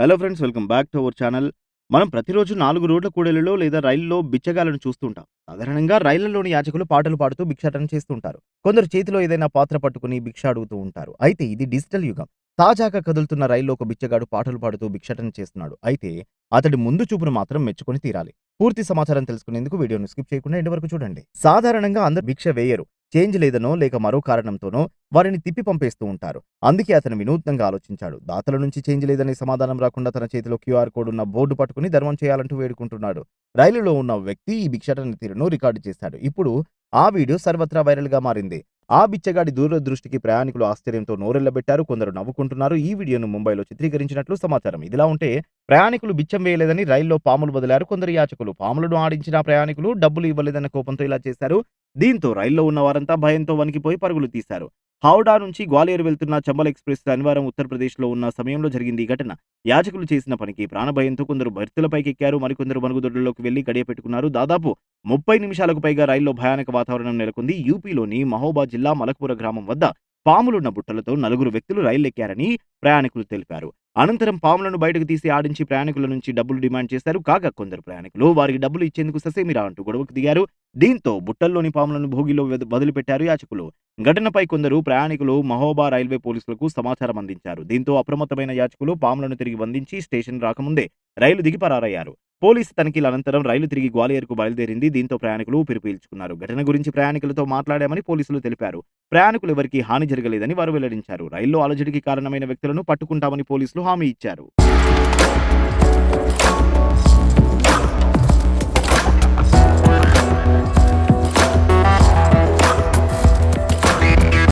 Hello friends welcome back to our channel మనం ప్రతిరోజు నాలుగు రోడ్ల కూడలిలో లేదా రైల్లో బిచ్చగాలను చూస్తుంటాం సాధారణంగా రైళ్ళలోని యాచకులు పాటలు పాడుతూ భిక్షాటన చేస్తుంటారు కొందరు చేతిలో ఏదైనా పాత్ర పట్టుకుని భిక్ష అడుగుతూ ఉంటారు. అయితే ఇది డిజిటల్ యుగం. తాజాగా కదులుతున్న రైల్లో ఒక బిచ్చగాడు పాటలు పాడుతూ భిక్షాటన చేస్తున్నాడు. అయితే అతడి ముందు చూపును మాత్రం మెచ్చుకొని తీరాలి. పూర్తి సమాచారం తెలుసుకునేందుకు వీడియోను స్కిప్ చేయకుండా ఎండ్ వరకు చూడండి. సాధారణంగా అందరు భిక్ష వేయరు. చేంజ్ లేదనో లేక మరో కారణంతోనో వారిని తిప్పి పంపేస్తూ ఉంటారు. అందుకే అతను వినూత్నంగా ఆలోచించాడు. దాతల నుంచి చేంజ్ లేదనే సమాధానం రాకుండా తన చేతిలో క్యూఆర్ కోడ్ ఉన్న బోర్డు పట్టుకుని ధర్మం చేయాలంటూ వేడుకుంటున్నాడు. రైలులో ఉన్న వ్యక్తి ఈ భిక్షాటన తీరును రికార్డు చేశాడు. ఇప్పుడు ఆ వీడియో సర్వత్రా వైరల్గా మారింది. ఆ బిచ్చగాడి దూరదృష్టికి ప్రయాణికులు ఆశ్చర్యంతో నోరెళ్ళబెట్టారు కొందరు నవ్వుకుంటున్నారు. ఈ వీడియోను ముంబైలో చిత్రీకరించినట్లు సమాచారం. ఇదిలా ఉంటే ప్రయాణికులు బిచ్చం వేయలేదని రైల్లో పాములు వదిలారు కొందరు యాచకులు. పాములను ఆడించిన ప్రయాణికులు డబ్బులు ఇవ్వలేదన్న కోపంతో ఇలా చేశారు. దీంతో రైల్లో ఉన్న వారంతా భయంతో వణికిపోయి పరుగులు తీశారు. హౌడా నుంచి గ్వాలియర్ వెళ్తున్న చంబల్ ఎక్స్ప్రెస్ శనివారం ఉత్తరప్రదేశ్లో ఉన్న సమయంలో జరిగింది ఈ ఘటన. యాచకులు చేసిన పనికి ప్రాణభయంతో కొందరు బెర్తులపైకి ఎక్కారు మరికొందరు మరుగుదొడ్లలోకి వెళ్ళి గడియ పెట్టుకున్నారు. దాదాపు ముప్పై నిమిషాలకు పైగా రైల్లో భయానక వాతావరణం నెలకొంది. యూపీలోని మహోబా జిల్లా మలక్పుర గ్రామం వద్ద పాములున్న బుట్టలతో నలుగురు వ్యక్తులు రైలు ఎక్కారని ప్రయాణికులు తెలిపారు. అనంతరం పాములను బయటకు తీసి ఆడించి ప్రయాణికుల నుంచి డబ్బులు డిమాండ్ చేశారు. కాగా కొందరు ప్రయాణికులు వారికి డబ్బులు ఇచ్చేందుకు ససేమిరా అంటూ గొడవకు దిగారు. దీంతో బుట్టల్లోని పాములను భోగిలో వదిలిపెట్టారు యాచకులు. ఘటనపై కొందరు ప్రయాణికులు మహోబా రైల్వే పోలీసులకు సమాచారం అందించారు. దీంతో అప్రమత్తమైన యాచకులు పాములను తిరిగి బంధించి స్టేషన్ రాకముందే రైలు దిగి పరారయ్యారు. పోలీసు తనిఖీల అనంతరం రైలు తిరిగి గ్వాలియర్కు బయలుదేరింది. దీంతో ప్రయాణికులు ఊపిరి పీల్చుకున్నారు ఘటన గురించి ప్రయాణికులతో మాట్లాడామని పోలీసులు తెలిపారు. ప్రయాణికులు ఎవరికీ హాని జరగలేదని వారు వెల్లడించారు. రైల్లో అలజడికి కారణమైన వ్యక్తులను పట్టుకుంటామని పోలీసులు హామీ ఇచ్చారు.